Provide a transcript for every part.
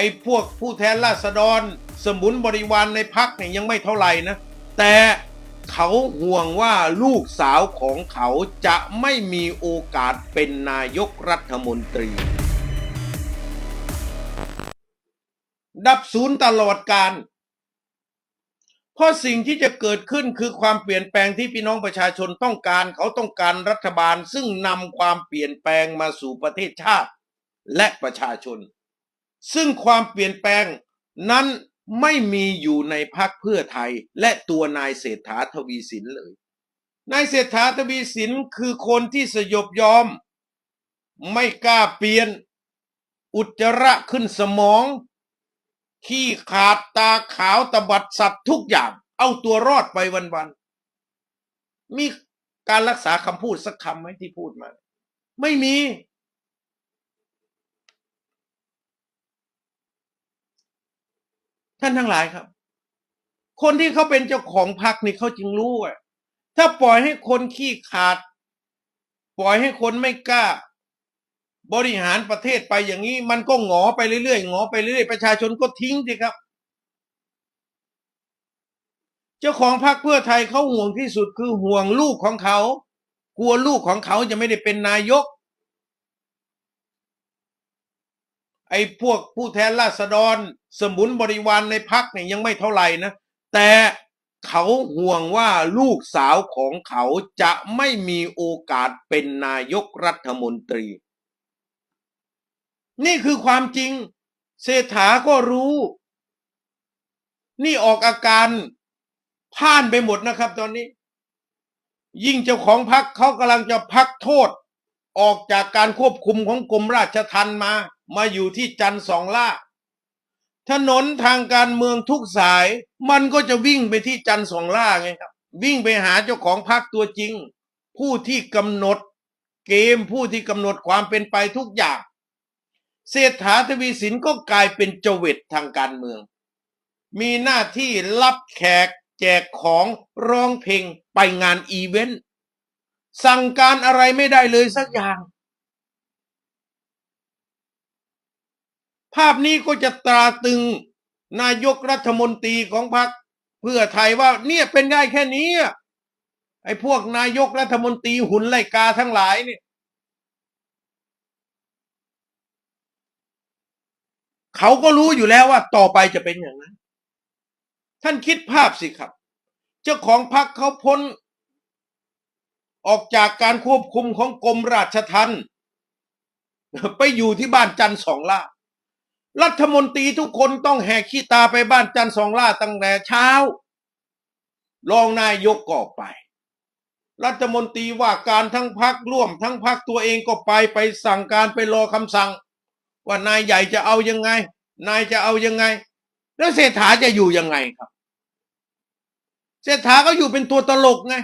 อ้พวกผู้แทนราษฎร สมุนบริวารในพักเนี่ยยังไม่เท่าไหร่นะ แต่เขาห่วงว่าลูกสาวของเขาจะไม่มีโอกาสเป็นนายกรัฐมนตรี ดับศูนย์ตลอดการ เพราะสิ่งที่จะเกิดขึ้นคือความเปลี่ยนแปลงที่พี่น้องประชาชนต้องการ เขาต้องการรัฐบาลซึ่งนำความเปลี่ยนแปลงมาสู่ประเทศชาติและประชาชน ซึ่งความเปลี่ยนแปลงนั้นไม่มีอยู่ในพักเพื่อไทย และตัวนายเศรษฐาทวีสินเลย นายเศรษฐาทวีสินคือคนที่สยบยอม ไม่กล้าเปลี่ยน อุจจาระขึ้นสมอง ขี้ขาดตาขาวตบัดสัตว์ทุกอย่าง เอาตัวรอดไปวันๆมีการรักษาคำพูดสักคำไหมที่พูดมา ไม่มี ท่านทั้งหลายครับ คนที่เขาเป็นเจ้าของพรรคนี่เขาจึงรู้อะถ้าปล่อยให้คนขี้ขาด ปล่อยให้คนไม่กล้า บริหารประเทศไปอย่างนี้ มันก็หงอไปเรื่อยๆหงอไปเรื่อยๆประชาชนก็ทิ้งสิครับ เจ้าของพรรคเพื่อไทยเขาห่วงที่สุดคือห่วงลูกของเขา กลัวลูกของเขาจะไม่ได้เป็นนายก ไอ้พวกผู้แทนราษฎร สมุนบริวารในพักเนี่ยยังไม่เท่าไหร่นะแต่เขาห่วงว่าลูกสาวของเขาจะไม่มีโอกาสเป็นนายกรัฐมนตรี นี่คือความจริง เศรษฐาก็รู้ นี่ออกอาการพ่านไปหมดนะครับตอนนี้ ยิ่งเจ้าของพักเขากำลังจะพักโทษ ออกจากการควบคุมของกรมราชทัณฑ์มา มาอยู่ที่จันทร์สองล่า ถนนทางการเมืองทุกสาย มันก็จะวิ่งไปที่จันทร์สองล่าไงครับ วิ่งไปหาเจ้าของพรรคตัวจริง ผู้ที่กำหนดเกมผู้ที่กำหนดความเป็นไปทุกอย่าง เศรษฐาทวีสินก็กลายเป็นเจวิตทางการเมือง มีหน้าที่รับแขกแจกของร้องเพลงไปงานอีเวนต์ สั่งการอะไรไม่ได้เลยสักอย่าง ภาพนี้ก็จะตราตึงนายกรัฐมนตรีของพรรคเพื่อไทยว่าเนี่ยเป็นได้แค่นี้ไอ้พวกนายกรัฐมนตรีหุ่นไล่กาทั้งหลายเนี่ยเขาก็รู้อยู่แล้วว่าต่อไปจะเป็นอย่างนั้น ท่านคิดภาพสิครับ เจ้าของพรรคเขาพ้น ออกจากการควบคุมของกรมราชทัณฑ์ไปอยู่ที่บ้านจันทร์สองล่า รัฐมนตรีทุกคนต้องแหกขี้ตาไปบ้านจันทร์สองล่าตั้งแต่เช้า รองนายกก็ไป รัฐมนตรีว่าการทั้งพักร่วมทั้งพักตัวเองก็ไปไปสั่งการไปรอคำสั่ง ว่านายใหญ่จะเอายังไง นายจะเอายังไง แล้วเศรษฐาจะอยู่ยังไงครับ เศรษฐาก็อยู่เป็นตัวตลกไง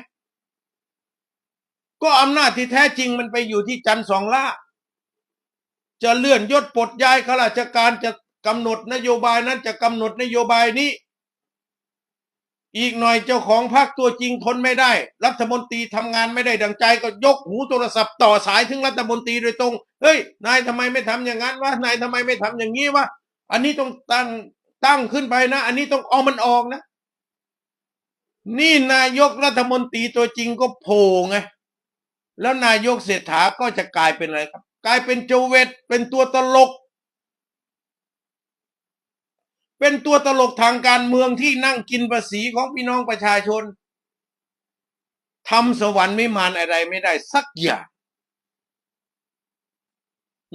ก็อำนาจที่แท้จริงมันไปอยู่ที่จันทร์สองล่า จะเลื่อนยศปลดย้ายข้าราชการจะกำหนดนโยบายนั้นจะกำหนดนโยบายนี้ อีกหน่อยเจ้าของพรรคตัวจริงทนไม่ได้ รัฐมนตรีทำงานไม่ได้ดังใจก็ยกหูโทรศัพท์ต่อสายถึงรัฐมนตรีโดยตรงเฮ้ยนายทำไมไม่ทำอย่างนั้นวะนายทำไมไม่ทำอย่างนี้วะอันนี้ต้องตั้งตั้งขึ้นไปนะ อันนี้ต้องเอามันออกนะ นี่นายกรัฐมนตรีตัวจริงก็โผล่ไงแล้วนายกเศรษฐาก็จะกลายเป็นอะไรครับ กลายเป็นโจเวตเป็นตัวตลก เป็นตัวตลกทางการเมืองที่นั่งกินภาษีของพี่น้องประชาชนทำสวรรค์ไม่มานอะไรไม่ได้สักอย่าง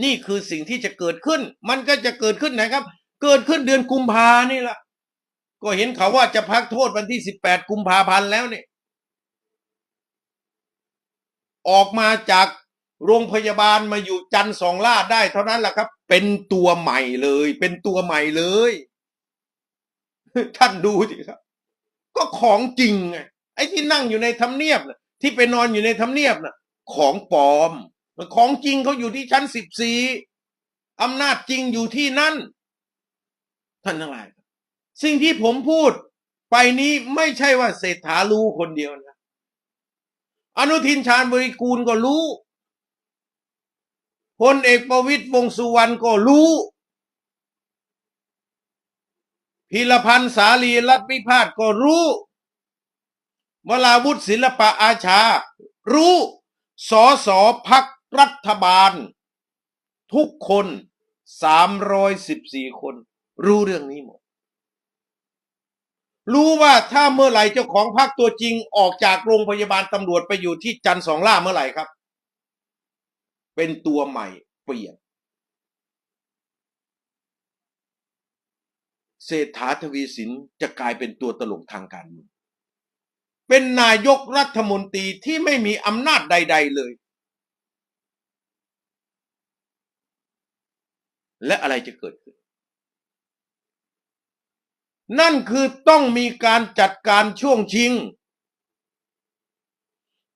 นี่คือสิ่งที่จะเกิดขึ้น มันก็จะเกิดขึ้นไหนครับ เกิดขึ้นเดือนกุมภานี่ละก็เห็นเขาว่าจะพักโทษวันที่สิบแปดกุมภาพันธ์แล้วเนี่ยออกมาจาก โรงพยาบาลมาอยู่จันสองล่าได้ เท่านั้นแหละครับ เป็นตัวใหม่เลย เป็นตัวใหม่เลย ท่านดูสิครับ ก็ของจริงไงไอ้ที่นั่งอยู่ในทำเนียบนะที่ไปนอนอยู่ในทำเนียบน่ะของปลอม ของจริงเขาอยู่ที่ชั้นสิบสี่อำนาจจริงอยู่ที่นั่น ท่านทั้งหลาย สิ่งที่ผมพูดไปนี้ไม่ใช่ว่าเศรษฐารู้คนเดียวนะ อนุทินชาญบริกูลก็รู้ พลเอกประวิตยวงสุวรรณก็รู้พีรพันธ์สาลีรัฐวิพาทก็รู้วราวุฒิศิลปะอาชา รู้สอสอพักรัฐบาล ทุกคนสามร้อยสิบสี่คน รู้เรื่องนี้หมด รู้ว่าถ้าเมื่อไหร่เจ้าของพรรคตัวจริงออกจากโรงพยาบาลตำรวจไปอยู่ที่จันสองล่าเมื่อไหร่ครับ เป็นตัวใหม่เปลี่ยนเศรษฐาทวีสินจะกลายเป็นตัวตลกทางการเมือง เป็นนายกรัฐมนตรีที่ไม่มีอำนาจใด ๆเลย และอะไรจะเกิดขึ้น นั่นคือต้องมีการจัดการช่วงชิง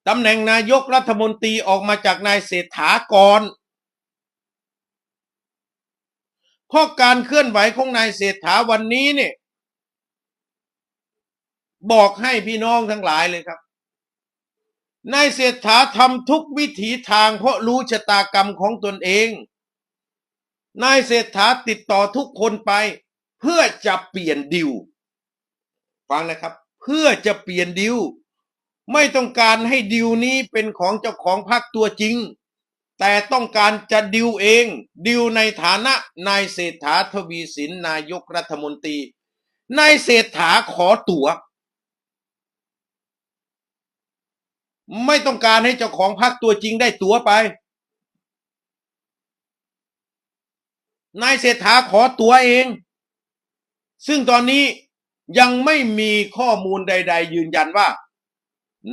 ตำแหน่งนายกรัฐมนตรีออกมาจากนายเศรษฐาก่อนเพราะการเคลื่อนไหวของนายเศรษฐาวันนี้เนี่ยบอกให้พี่น้องทั้งหลายเลยครับ นายเศรษฐาทำทุกวิถีทางเพราะรู้ชะตากรรมของตนเอง นายเศรษฐาติดต่อทุกคนไป เพื่อจะเปลี่ยนดิว ฟังนะครับ เพื่อจะเปลี่ยนดิว ไม่ต้องการให้ดิวนี้เป็นของเจ้าของพรรคตัวจริง แต่ต้องการจะดิวเอง ดิวในฐานะนายเศรษฐาทวีสินนายกรัฐมนตรีนายเศรษฐาขอตัว๋ว ไม่ต้องการให้เจ้าของพรรคตัวจริงได้ตั๋วไปนายเศรษฐาขอตั๋วเอง ซึ่งตอนนี้ยังไม่มีข้อมูลใด ๆ ยืนยันว่า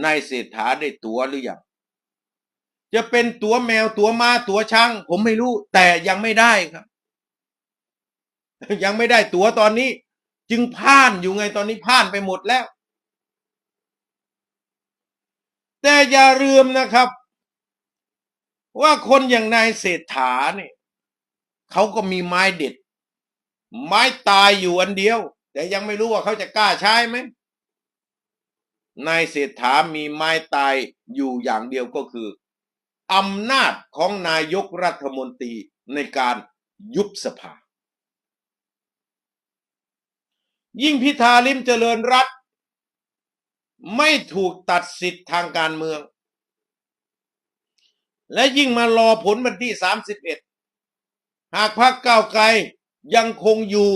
นายเศรษฐาได้ตั๋วหรือยังจะเป็นตั๋วแมวตั๋วม้าตั๋วช้าง ผมไม่รู้ แต่ยังไม่ได้ครับ ยังไม่ได้ตั๋วตอนนี้ จึงพ่านอยู่ไงตอนนี้พ่านไปหมดแล้ว แต่อย่าลืมนะครับ ว่าคนอย่างนายเศรษฐาเนี่ยเขาก็มีไม้เด็ด ไม้ตายอยู่อันเดียว แต่ยังไม่รู้ว่าเขาจะกล้าใช้ไหม นายเศรษฐามีไม้ตายอยู่อย่างเดียวก็คืออำนาจของนายกรัฐมนตรีในการยุบสภา ยิ่งพิธาลิมเจริญรัตน์ไม่ถูกตัดสิทธิ์ทางการเมือง และยิ่งมารอผลวันที่ 31 หากพรรคก้าวไกลยังคงอยู่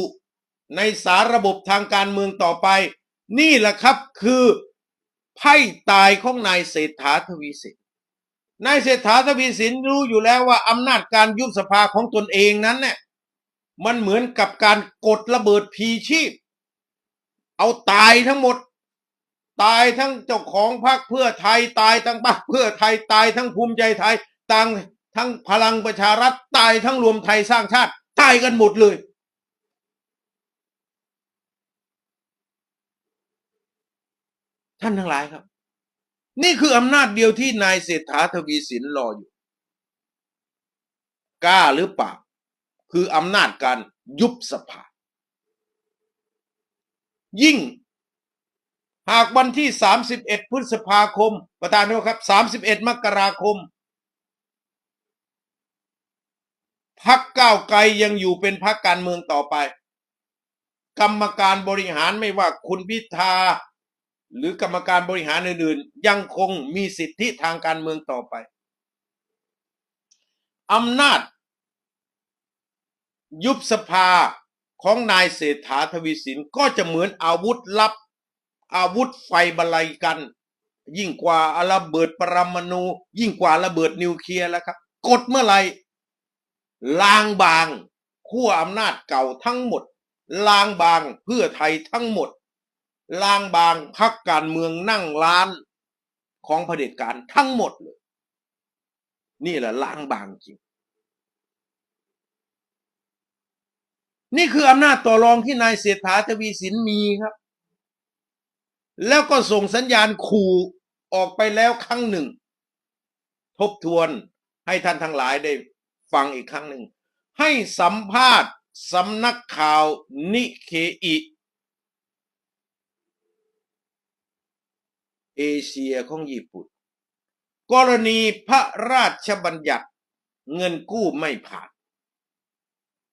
ในสารระบบทางการเมืองต่อไป นี่แหละครับคือ ไพ่ตายของนายเศรษฐาทวีสินนายเศรษฐาทวีสินรู้อยู่แล้วว่าอำนาจการยุบสภาของตนเองนั้นเนี่ยมันเหมือนกับการกดระเบิดพีชีพ เอาตายทั้งหมด ตายทั้งเจ้าของพรรคเพื่อไทยตายทั้งพรรคเพื่อไทยตายทั้งภูมิใจไทยต่างทั้งพลังประชารัฐตายทั้งรวมไทยสร้างชาติ ตายกันหมดเลย ท่านทั้งหลายครับ นี่คืออำนาจเดียวที่นายเศรษฐาทวีสินรออยู่ กล้าหรือเปล่า คืออำนาจการยุบสภา ยิ่ง หากวันที่ 31 พฤษภาคม ประธานโทษครับ 31 มกราคมพักก้าวไกลยังอยู่เป็นพักการเมืองต่อไป กรรมการบริหารไม่ว่าคุณพิธา หรือกรรมการบริหารอื่นๆ ยังคงมีสิทธิทางการเมืองต่อไปอำนาจ ยุบสภาของนายเศรษฐาทวีสินก็จะเหมือนอาวุธลับ อาวุธไฟบลัยกัน ยิ่งกว่าระเบิดปรมาณูยิ่งกว่าระเบิดนิวเคลียร์แล้วครับ กดเมื่อไหร่ลางบางขั้วอำนาจเก่าทั้งหมด ลางบางเพื่อไทยทั้งหมด ล้างบางพักการเมืองนั่งร้านของเผด็จการทั้งหมดเลย นี่แหละล้างบางจริง นี่คืออำนาจต่อรองที่นายเศรษฐาทวีสินมีครับ แล้วก็ส่งสัญญาณขู่ออกไปแล้วครั้งหนึ่ง ทบทวนให้ท่านทั้งหลายได้ฟังอีกครั้งหนึ่ง ให้สัมภาษณ์สำนักข่าวนิเคอิ เอเชียของญี่ปุ่น กรณีพระราชบัญญัติเงินกู้ไม่ผ่าน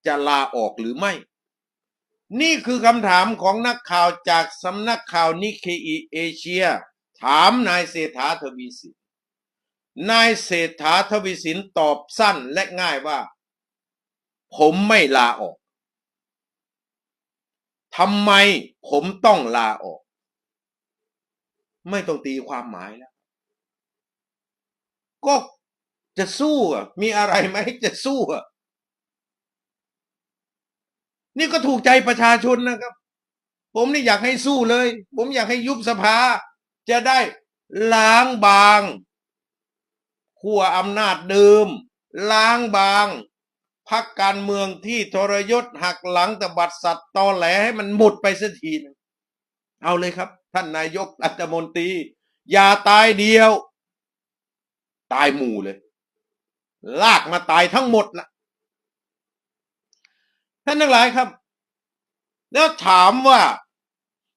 จะลาออกหรือไม่ นี่คือคำถามของนักข่าวจากสำนักข่าวนิเคอีเอเชีย ถามนายเศรษฐาทวีสินนายเศรษฐาทวีสินตอบสั้นและง่ายว่า ผมไม่ลาออกทำไมผมต้องลาออก ไม่ต้องตีความหมายแล้ว ก็จะสู้อะมีอะไรไหมจะสู้อะนี่ก็ถูกใจประชาชนนะครับ ผมนี่อยากให้สู้เลย ผมอยากให้ยุบสภา จะได้ล้างบางขั้วอำนาจเดิม ล้างบางพักการเมืองที่ทรยศหักหลังตบัดสัตว์ตอแหลให้มันหมดไปสักทีนึ เอาเลยครับ ท่านนายกรัฐมนตรี อย่าตายเดียว ตายหมู่เลย ลากมาตายทั้งหมดละท่านทั้งหลายครับ แล้วถามว่า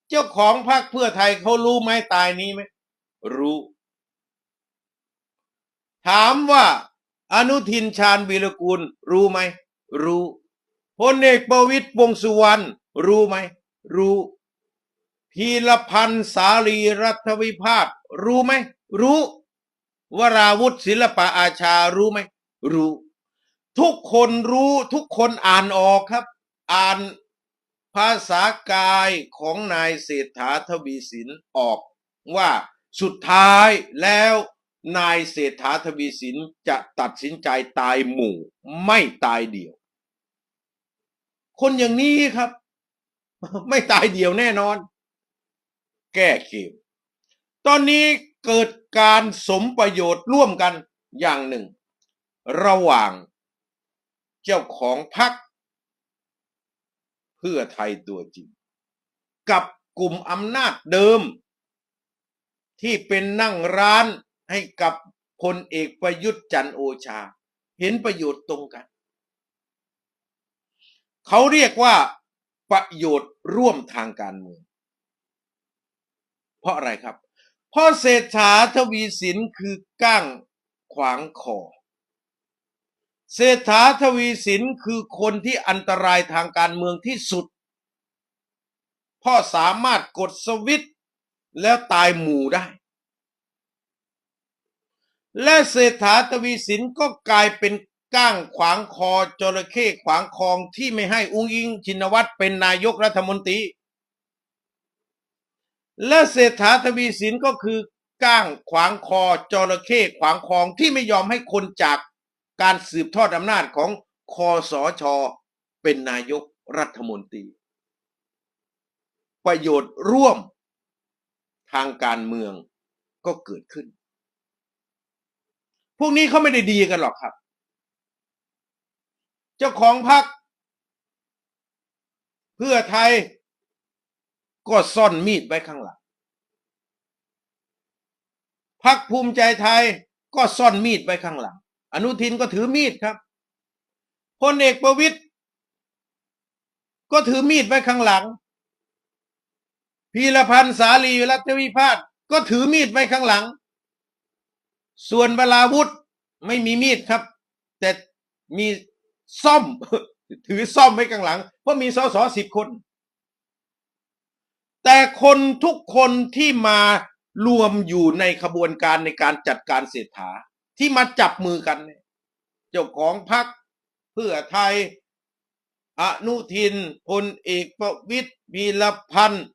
เจ้าของพรรคเพื่อไทยเขารู้ไหมตายนี้ไหมรู้ ถามว่า อนุทินชาญวีรกูล รู้ไหมรู้พลเอกประวิตยวงสุวรรณรู้ไหมรู้ พีรพันธ์สาลีรัฐวิพาทรู้ไหม รู้วราวุธศิลปะอาชารู้ไหม รู้ ทุกคนรู้ทุกคนอ่านออกครับ อ่านภาษากายของนายเศรษฐาทวีสินออกว่าสุดท้ายแล้วนายเศรษฐาทวีสินจะตัดสินใจตายหมู่ ไม่ตายเดี่ยว คนอย่างนี้ครับ ไม่ตายเดี่ยวแน่นอน แก้เกม ตอนนี้เกิดการสมประโยชน์ร่วมกันอย่างหนึ่ง ระหว่างเจ้าของพรรคเพื่อไทยตัวจริง กับกลุ่มอำนาจเดิม ที่เป็นนั่งร้านให้กับพลเอกประยุทธ์จันโอชา เห็นประโยชน์ตรงกัน เขาเรียกว่าประโยชน์ร่วมทางการเมือง เพราะอะไรครับ เพราะเศรษฐาทวีสินคือก้างขวางคอเศรษฐาทวีสินคือคนที่อันตรายทางการเมืองที่สุดเพราะสามารถกดสวิตช์แล้วตายหมู่ได้ และเศรษฐาทวีสินก็กลายเป็นก้างขวางคอจระเข้ขวางคองที่ไม่ให้อุ้งอิงชินวัตรเป็นนายกรัฐมนตรี และเศรษฐาทวีสินก็คือก้างขวางคอจระเข้ขวางคองที่ไม่ยอมให้คนจากการสืบทอดอำนาจของคอสอชอเป็นนายกรัฐมนตรี ประโยชน์ร่วมทางการเมืองก็เกิดขึ้น พวกนี้เขาไม่ได้ดีกันหรอกครับ เจ้าของพรรคเพื่อไทย ก็ซ่อนมีดไว้ข้างหลังพรรคภูมิใจไทยก็ซ่อนมีดไว้ข้างหลัง อนุทินก็ถือมีดครับพลเอกประวิตยก็ถือมีดไว้ข้างหลัง พีรพันธ์สาลีรัฐวิพาทก็ถือมีดไว้ข้างหลัง ส่วนเวลาวุธไม่มีมีดครับ แต่มีซ่อม ถือซ่อมไว้ข้างหลัง เพราะมีสสสิบคน แต่คนทุกคนที่มารวมอยู่ในขบวนการในการจัดการเศรษฐาที่มาจับมือกันเนี่ยเจ้าของพรรคเพื่อไทยอนุทินพลเอกประวิตยวีรพันธ์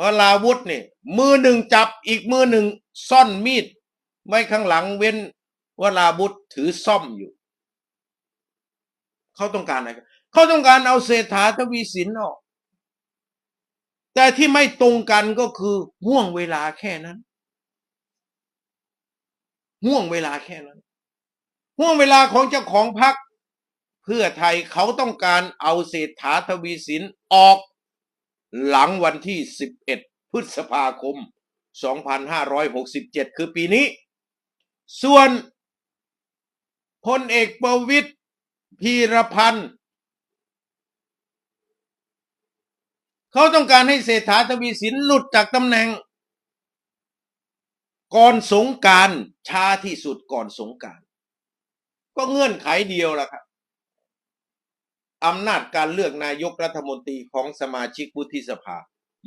วราวุธเนี่ยมือหนึ่งจับอีกมือหนึ่งซ่อนมีดไว้ข้างหลังเว้นวราวุธถือซ่อมอยู่ เขาต้องการอะไรเขาต้องการเอาเศรษฐาทวีสินออก แต่ที่ไม่ตรงกันก็คือห่วงเวลาแค่นั้นห่วงเวลาแค่นั้นห่วงเวลาของเจ้าของพรรคเพื่อไทยเขาต้องการเอาเศรษฐาทวีสินออกหลังวันที่ 11 พฤษภาคม 2567 คือปีนี้ ส่วนพลเอกประวิตยพีรพันธ์ เขาต้องการให้เศรษฐาทวีสินหลุดจากตำแหน่ง ก่อนสงการช้าที่สุดก่อนสงการ ก็เงื่อนไขเดียวละครับอำนาจการเลือกนายกรัฐมนตรีของสมาชิกวุฒิสภา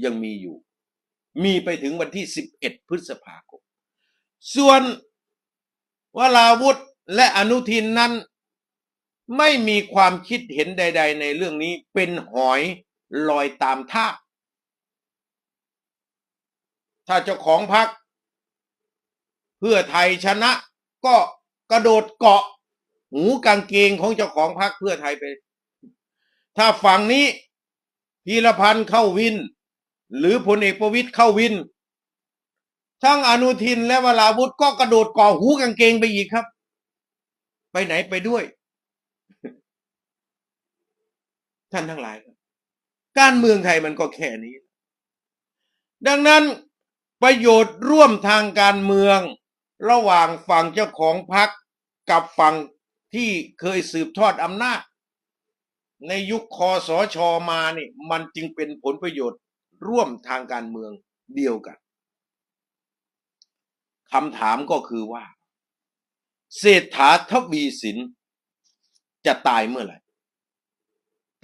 ยังมีอยู่ มีไปถึงวันที่ 11 พฤษภาคม ส่วนวราวุธและอนุทินนั้น ไม่มีความคิดเห็นใด ๆ ในเรื่องนี้เป็นหอย ลอยตามท่าถ้าเจ้าของพัก เพื่อไทยชนะก็กระโดดเกาะ หูกางเกงของเจ้าของพักเพื่อไทยไป ถ้าฝั่งนี้พีรพันธ์เข้าวิน หรือพลเอกประวิตยเข้าวิน ทั้งอนุทินและวราวุธก็กระโดดก่อหูกางเกงไปอีกครับ ไปไหนไปด้วย ท่านทั้งหลายครับ การเมืองไทยมันก็แค่นี้ ดังนั้นประโยชน์ร่วมทางการเมือง ระหว่างฝั่งเจ้าของพรรคกับฝั่งที่เคยสืบทอดอำนาจ ในยุคคอสชมานี่มันจึงเป็นผลประโยชน์ร่วมทางการเมืองเดียวกันคำถามก็คือว่า เศรษฐาทวีสินจะตายเมื่อไหร่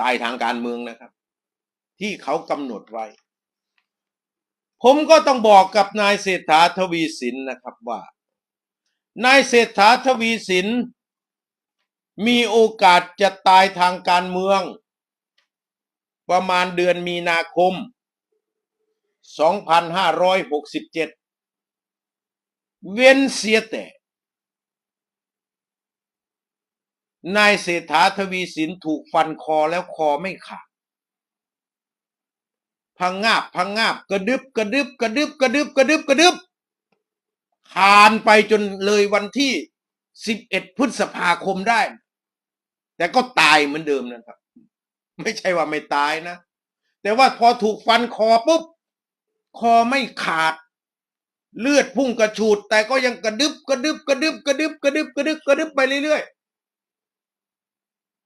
ตายทางการเมืองนะครับ ที่เขากำหนดไว้ ผมก็ต้องบอกกับนายเศรษฐาทวีสินนะครับว่า นายเศรษฐาทวีสิน มีโอกาสจะตายทางการเมือง ประมาณเดือนมีนาคม 2567 เว้นเสียแต่นายเศรษฐาทวีสินถูกฟันคอแล้วคอไม่ขาด พังงาบพังงาบกระดึบกระดึบกระดึบกระดึบกระดึบกระดึบคานไปจนเลยวันที่11พฤษภาคมได้ แต่ก็ตายเหมือนเดิมนะครับ ไม่ใช่ว่าไม่ตายนะ แต่ว่าพอถูกฟันคอปุ๊บ คอไม่ขาด เลือดพุ่งกระฉูด แต่ก็ยังกระดึบกระดึบกระดึบกระดึบกระดึบกระดึบกระดึบไปเรื่อย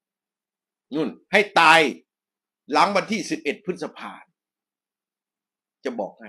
ๆนู่นให้ตายหลังวันที่11พฤษภาค จะบอกให้